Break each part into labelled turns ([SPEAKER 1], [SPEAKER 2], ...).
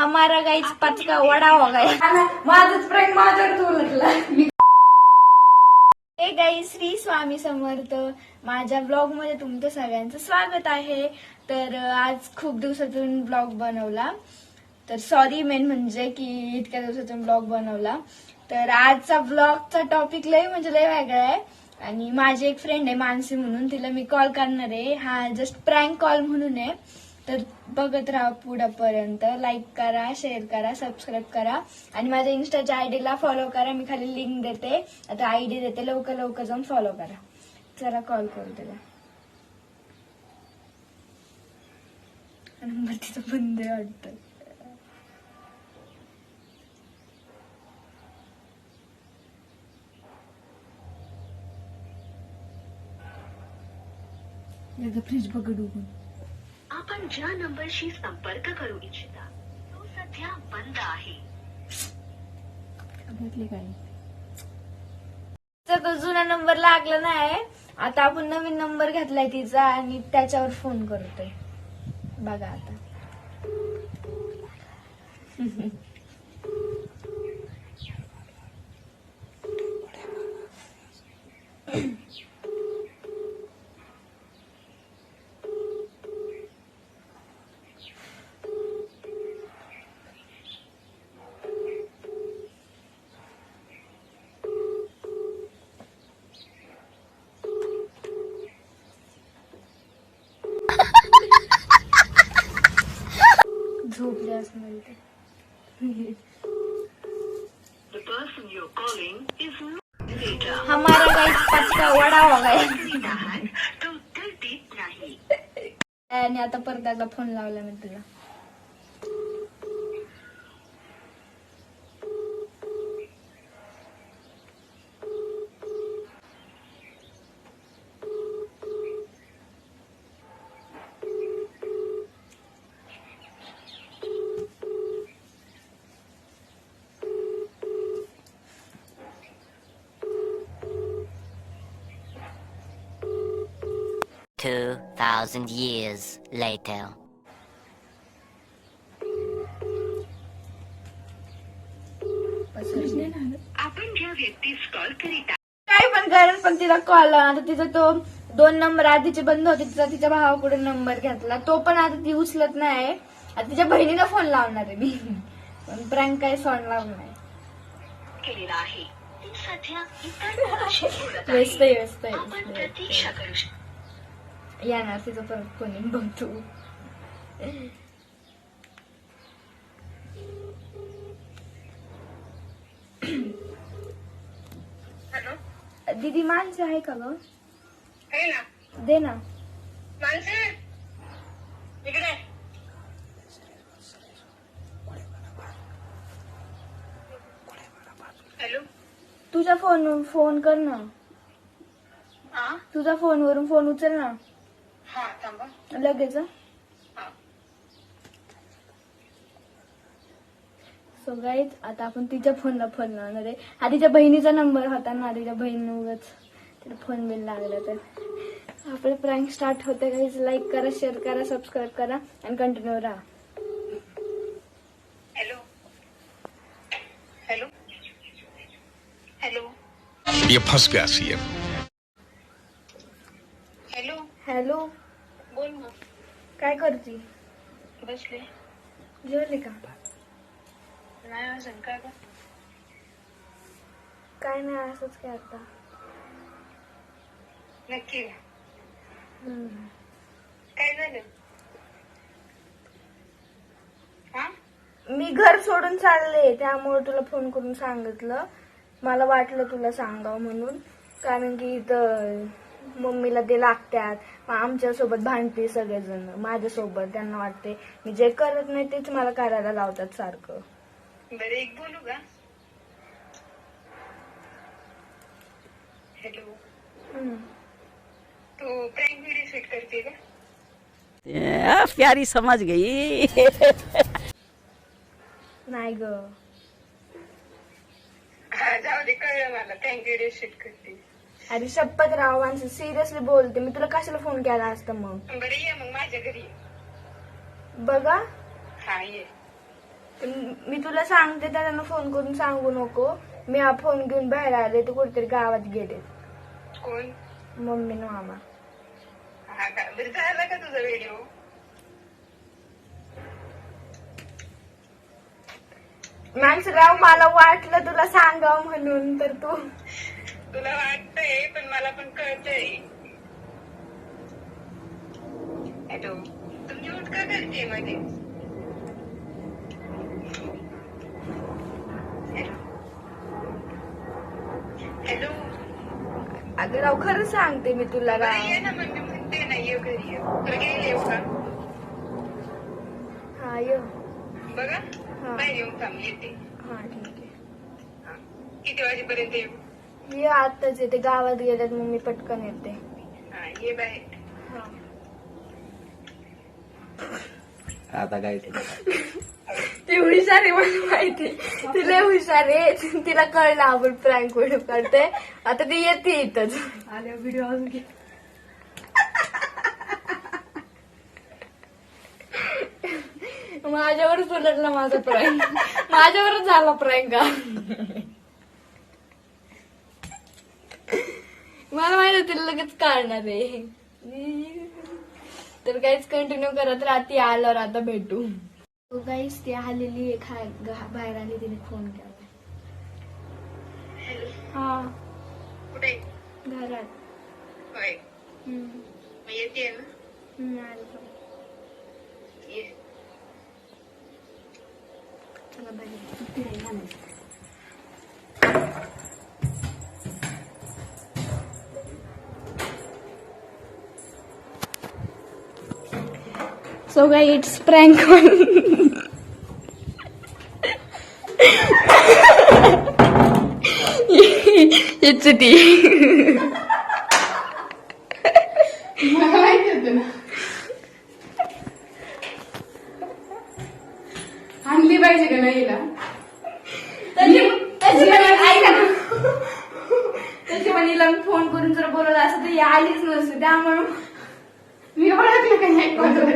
[SPEAKER 1] हमारा गाईच पाचका वडा हो गया।
[SPEAKER 2] माझंच प्रेम माझ्यावर उलटलं
[SPEAKER 1] हे गाई श्री स्वामी समर्थ. माझ्या ब्लॉगमध्ये तुमचं सगळ्यांचं स्वागत आहे. तर आज खूप दिवसातून ब्लॉग बनवला. तर सॉरी मेन म्हणजे की इतक्या दिवसातून ब्लॉग बनवला. तर आजचा ब्लॉगचा टॉपिक लय म्हणजे लय वेगळा आहे. आणि माझी एक फ्रेंड आहे मानसी म्हणून तिला मी कॉल करणार आहे. हा जस्ट प्रँक कॉल म्हणून आहे. तर बघत राहा पुढंपर्यंत. लाईक करा शेअर करा सबस्क्राईब करा. आणि माझ्या इन्स्टाच्या आयडीला फॉलो करा. मी खाली लिंक देते. आता आयडी देते. लवकर लवकर जाऊन फॉलो करा. चला कॉल करू त्याला. नंबर तिथं बंद आहे वाटतं. फ्रीज बघ डुबून
[SPEAKER 3] आपण ज्या नंबरशी संपर्क करू इच्छिता तो सध्या बंद आहे.
[SPEAKER 1] तिचा तो जुना नंबर लागला नाही. आता आपण नवीन नंबर घेतलाय तिचा आणि त्याच्यावर फोन करतोय. बघा आता.
[SPEAKER 3] not data.
[SPEAKER 1] हमारा वडा हो गया. आणि आता परत एकदा फोन लावला मी तुला.
[SPEAKER 4] Two thousand years later.
[SPEAKER 3] आपण ज्या व्यक्तीस कॉल करीत
[SPEAKER 1] काय पण कारण पण तिला कॉल आता तिचा तो दोन नंबर आधीचे बंद होते तिचा तिच्या भावाकडून नंबर घेतला. तो पण आता ती उचलत नाही. आता तिच्या बहिणीला फोन लावणार आहे मी. पण प्रँक काही सोड लावणार नाही.
[SPEAKER 3] केलेला आहे. ती सध्या इतर
[SPEAKER 1] व्यस्त व्यस्त
[SPEAKER 3] प्रतीक्षा करू शकतो.
[SPEAKER 1] येणार तिचं परत फोन येऊन बघ तू
[SPEAKER 2] हॅलो
[SPEAKER 1] दीदी माणसं आहे का ग
[SPEAKER 2] आहे ना
[SPEAKER 1] दे ना
[SPEAKER 2] माणसे इकडे हॅलो
[SPEAKER 1] तुझ्या फोन फोन कर ना तुझ्या फोनवरून फोन उचल ना
[SPEAKER 2] थांबा.
[SPEAKER 1] लगेच
[SPEAKER 2] हा?
[SPEAKER 1] सो गाईज आता आपण तिच्या फोनला फोन लावणार आहे. हा तिच्या बहिणीचा नंबर होता ना तिच्या बहीण उगाच तिला फोन बिल लागला तर. आपलं प्रँक स्टार्ट होते गाईज लाईक करा शेअर करा सबस्क्राईब करा आणि कंटिन्यू राहा.
[SPEAKER 2] हॅलो हॅलो हॅलो
[SPEAKER 5] ये फंस गया सीएम
[SPEAKER 2] हॅलो
[SPEAKER 1] हॅलो
[SPEAKER 2] बोल ना
[SPEAKER 1] काय करती
[SPEAKER 2] बसले
[SPEAKER 1] जेवले का?
[SPEAKER 2] नाही अजून काय
[SPEAKER 1] नाही असंच काय आता.
[SPEAKER 2] नक्की का?
[SPEAKER 1] हम्म.
[SPEAKER 2] काय झालं? हा?
[SPEAKER 1] मी घर सोडून चालले त्यामुळे तुला फोन करून सांगितलं. मला वाटलं तुला सांगावं म्हणून. कारण की इथं मम्मीला ते लागतात मग आमच्यासोबत भांडते सगळेजण. माझ्यासोबत. त्यांना वाटते मी जे करत नाही तेच मला करायला लावतात सारखं.
[SPEAKER 2] बरं एक बोलू का? हॅलो.
[SPEAKER 1] हम्म.
[SPEAKER 2] तू प्रँक व्हिडिओ शूट करते का?
[SPEAKER 6] आ, प्यारी समझ गई.
[SPEAKER 1] नाही ग.
[SPEAKER 2] हा, जाऊ दे कळलं मला. प्रँक व्हिडिओ शूट करते.
[SPEAKER 1] अरे शपथ राव माणसं सिरियसली बोलते. मी तुला कशाला फोन केला असता मग?
[SPEAKER 2] बरं ये मग माझ्या घरी.
[SPEAKER 1] बघा.
[SPEAKER 2] हा ये.
[SPEAKER 1] मी तुला सांगते त्यांना फोन करून सांगू नको. मी हा फोन घेऊन बाहेर आले ते कुठेतरी गावात गेले.
[SPEAKER 2] कोण?
[SPEAKER 1] मम्मी न मामा.
[SPEAKER 2] हा का? बरं झाला का तुझा व्हिडिओ
[SPEAKER 1] माणसराव मला वाटलं तुला सांगावं म्हणून तर तू
[SPEAKER 2] तुला वाटतंय पण मला पण कळतंय. हॅलो तू म्यूट का करते मध्ये? हॅलो.
[SPEAKER 1] अगं राव खरं सांगते मी तुला राव.
[SPEAKER 2] ये ना मग मी म्हणते ना ये घरी ये. तुला घ्यायला येऊ का?
[SPEAKER 1] हा ये.
[SPEAKER 2] बघा.
[SPEAKER 1] हा.
[SPEAKER 2] बाहेर येऊन थांब येते.
[SPEAKER 1] हा ठीक आहे.
[SPEAKER 2] किती वाजेपर्यंत येऊ?
[SPEAKER 1] ये आताच येते गावात गेल्यात मग मी पटकन येते.
[SPEAKER 2] हा ये
[SPEAKER 1] हा.
[SPEAKER 7] आता काय?
[SPEAKER 1] ती हुशार आहे मला माहिती. ती लय हुशार आहे. तिला कळलं आपण प्रँक व्हिडिओ काढते आता ती येते इथंच. आले व्हिडिओ अजून घे. माझ्यावरच उलटला माझा प्रँक माझ्यावरच झाला प्रँक मला होती लगेच काढणार आहे. तर काहीच कंटिन्यू करत राहते आल्यावर आता भेटू. गाईस ती आलेली आहे बाहेर आली तिने फोन केला. हा.
[SPEAKER 2] कुठे?
[SPEAKER 1] घरात.
[SPEAKER 2] येते ना?
[SPEAKER 1] So guys, it's prank call. it's a tea.
[SPEAKER 8] आणली पाहिजे का नाही हिला?
[SPEAKER 1] त्याची त्याची म्हणे- ऐका ना. त्याची म्हणे हिला मी फोन करून जर बोलवलं असं तर ही आलीच नसते त्यामुळे
[SPEAKER 8] मी ओळखलं का नाही कोणाला?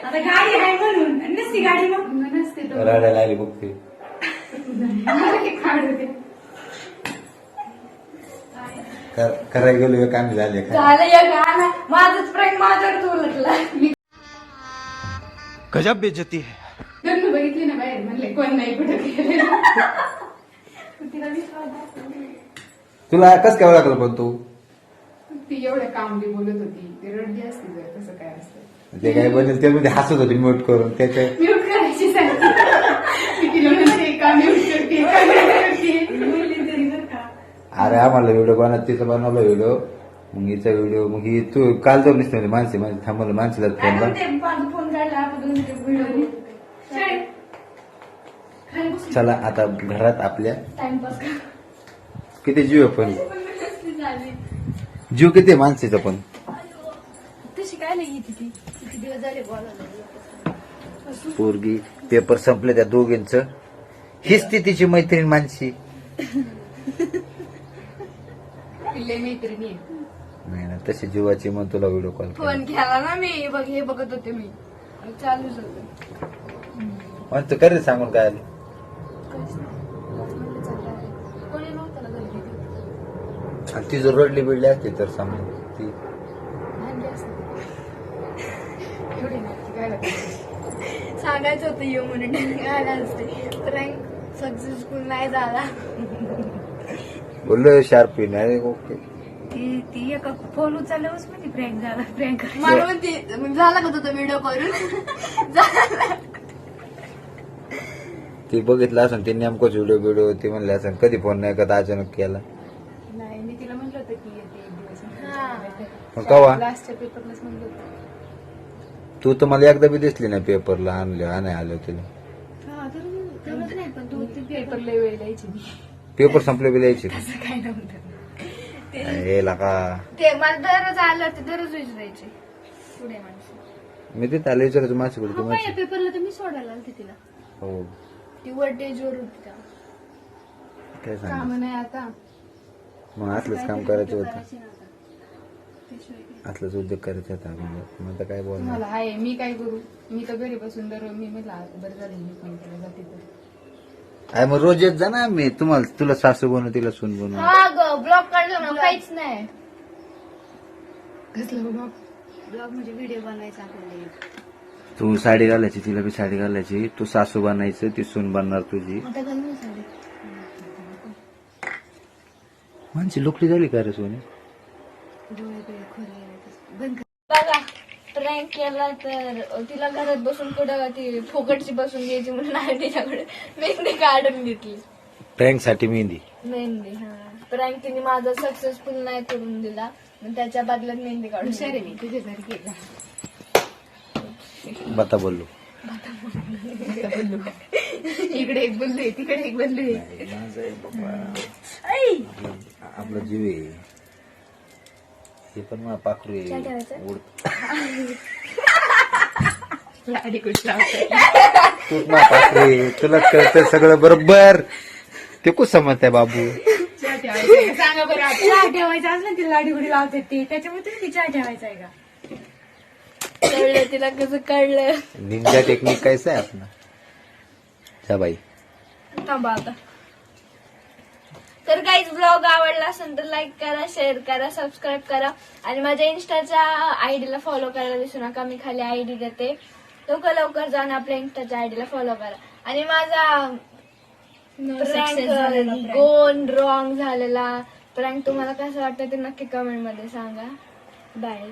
[SPEAKER 1] आता गाडी आहे म्हणून नसती गाडी मग
[SPEAKER 8] नसते तो.
[SPEAKER 7] रडायला आली बघ ती. कर- करायला गेलो एक आम्ही झाले काय
[SPEAKER 1] झालं या गाणं माझंच प्रेम माझ्यावर उलटला
[SPEAKER 5] गजब बेइज्जती है
[SPEAKER 8] घरनं बघितली ना बाहेर म्हणले कोण नाही कुठं गेले
[SPEAKER 1] तिला विश्वास.
[SPEAKER 7] तुला कस काय ओळखलं पण तू?
[SPEAKER 8] ती एवढ्या कामली बोलत होती. ती रडली असती जर काय असतं.
[SPEAKER 7] ते काय बनेल ते मध्ये हसत होती म्यूट करून. त्याच्या
[SPEAKER 8] म्यूट करायची सांगते मी तिला म्हणते का म्यूट करते का म्यूट करते.
[SPEAKER 7] अरे आम्हाला व्हिडिओ बनवत तिचं बनवलं व्हिडिओ मग हिचा व्हिडिओ मग ही तू काल जाऊन दिसते म्हणजे माणसे माणसे थांबवलं माणसाला
[SPEAKER 1] फोन काढला आपण व्हिडिओ
[SPEAKER 7] चला. आता घरात आपल्या
[SPEAKER 1] टाइमपास कर.
[SPEAKER 7] किती जीव आहे पण?
[SPEAKER 1] झाली?
[SPEAKER 7] जीव किती माणसाचा पण?
[SPEAKER 1] तशी काय नाही किती दिवस झाले
[SPEAKER 7] पोरगी पेपर संपले त्या दोघींच. हीच ती तिची मैत्रीण मानसी
[SPEAKER 8] पिल्ले मैत्रिणी आहे.
[SPEAKER 7] नाही ना तशी जीवाची मग तुला व्हिडिओ कॉल.
[SPEAKER 1] फोन केला ना मी बघ हे बघत होते मी. चालूच होतं.
[SPEAKER 7] मग तू करे सांगून काय आली? ती जर रडली बिडली असते तर सांगून ती.
[SPEAKER 1] सांगायचं होतं येऊ म्हणून काय असते. प्रँक सक्सेसफुल नाही झाला.
[SPEAKER 7] बोललो शार्प नाही ओके
[SPEAKER 1] ती ती एका फोन उचलल्यावरच म्हणजे प्रँक झाला प्रँक मला म्हणते मग झाला का तुझा व्हिडिओ करून? झाला.
[SPEAKER 7] ती बघितलं असं ते नेमकंच व्हिडिओ व्हिडिओ ती म्हणले असं कधी फोन नाही करत अचानक केला
[SPEAKER 8] नाही मी तिला म्हटलं होतं की येते एक दिवस
[SPEAKER 1] हा.
[SPEAKER 7] मग कवा?
[SPEAKER 8] लास्टच्या पेपरलाच म्हणलं होतं.
[SPEAKER 7] तू तर मला एकदा बी दिसली नाही पेपरला आणले आणाय आलो तिला
[SPEAKER 1] हा, तर- नाही पण
[SPEAKER 8] पेपर लय वेळ द्यायची मी.
[SPEAKER 7] पेपर संपले बी द्यायचे
[SPEAKER 8] काय नव्हतं
[SPEAKER 7] का?
[SPEAKER 1] ते मला दररोज आलं ते दररोज विचारायचे पुढे माणसं.
[SPEAKER 7] मी तिथे आले विचारायचं माझ्याकडे तू
[SPEAKER 1] पहिल्या
[SPEAKER 7] माझी
[SPEAKER 1] पेपरला तर मी सोडायला आलते तिला.
[SPEAKER 7] हो.
[SPEAKER 1] ती होती तेव्हा.
[SPEAKER 7] काय सांग
[SPEAKER 8] काम नाही आता.
[SPEAKER 7] मग असलंच काम करायचं होतं.
[SPEAKER 1] करायची नव्हतं.
[SPEAKER 7] असलाच उद्योग करत होता आपण मग आता काय बोलणार?
[SPEAKER 8] मला आहे मी काय करू? मी तर घरी बसून दर मी म्हटलं बरं झालं मी पण केलं जाते तर
[SPEAKER 7] अरे मग रोज येत जा ना मी तुम्हाला तुला सासू बनव तिला सून बनव.
[SPEAKER 1] हा ग ब्लॉग काढलं ना काहीच नाही.
[SPEAKER 8] कसलं बघ
[SPEAKER 1] ब्लॉग म्हणजे व्हिडिओ बनवायचा आपल्याला
[SPEAKER 7] तू साडी घालायची तिला बी साडी घालायची. तू सासू बनायचं ती सून बनणार तुझी.
[SPEAKER 1] आता घालून
[SPEAKER 7] माणसी लोकली झाली का रे सोनी?
[SPEAKER 1] बघा प्रँक केला तर तिला घरात बसून कुठं ती फुकटची बसून घ्यायची म्हणून आहे तिच्याकडे मेहंदी काढून घेतली.
[SPEAKER 7] प्रँकसाठी मेहंदी.
[SPEAKER 1] मेहंदी हा. प्रँक तिने माझा सक्सेसफुल नाही करून दिला. मग त्याच्या बदल्यात मेहंदी काढून
[SPEAKER 8] हुशार आहे मी तुझ्यासारखी आहे.
[SPEAKER 7] बता बोललो.
[SPEAKER 8] इकडे एक बल्लू आहे तिकडे एक बल्लू आहे.
[SPEAKER 7] आपला जीव आहे. हे पण मला पाखरू
[SPEAKER 1] काय
[SPEAKER 7] आहे
[SPEAKER 1] ठेवायचं?
[SPEAKER 7] उड-
[SPEAKER 8] लाडी कुठ लावते
[SPEAKER 7] तूच ना पाखरू आहे. तुला कळतं सगळं बरोबर. ते कुठ समजतंय बाबू.
[SPEAKER 8] सांगा बरं आता. चहा ठेवायचा असला ती लाडी गुडी लावते ते. त्याच्यामुळे तुम्ही चहा ठेवायचा आहे का?
[SPEAKER 1] कळलं तिला कसं कळलं.
[SPEAKER 7] निंजा टेक्निक कायचं आहे आपला. जा बाई.
[SPEAKER 1] थांबा आता. तर काहीच ब्लॉग आवडला असेल तर लाईक करा शेअर करा सबस्क्राईब करा. आणि माझ्या इन्स्टाच्या आयडीला फॉलो करायला विसरू नका मी खाली आयडी देते. लवकर लवकर जाऊन आपल्या इन्स्टाच्या आयडीला फॉलो करा. आणि माझा प्रँक गोन रॉंग झालेला प्रँक तुम्हाला कसं वाटतं ते नक्की कमेंटमध्ये सांगा. बाय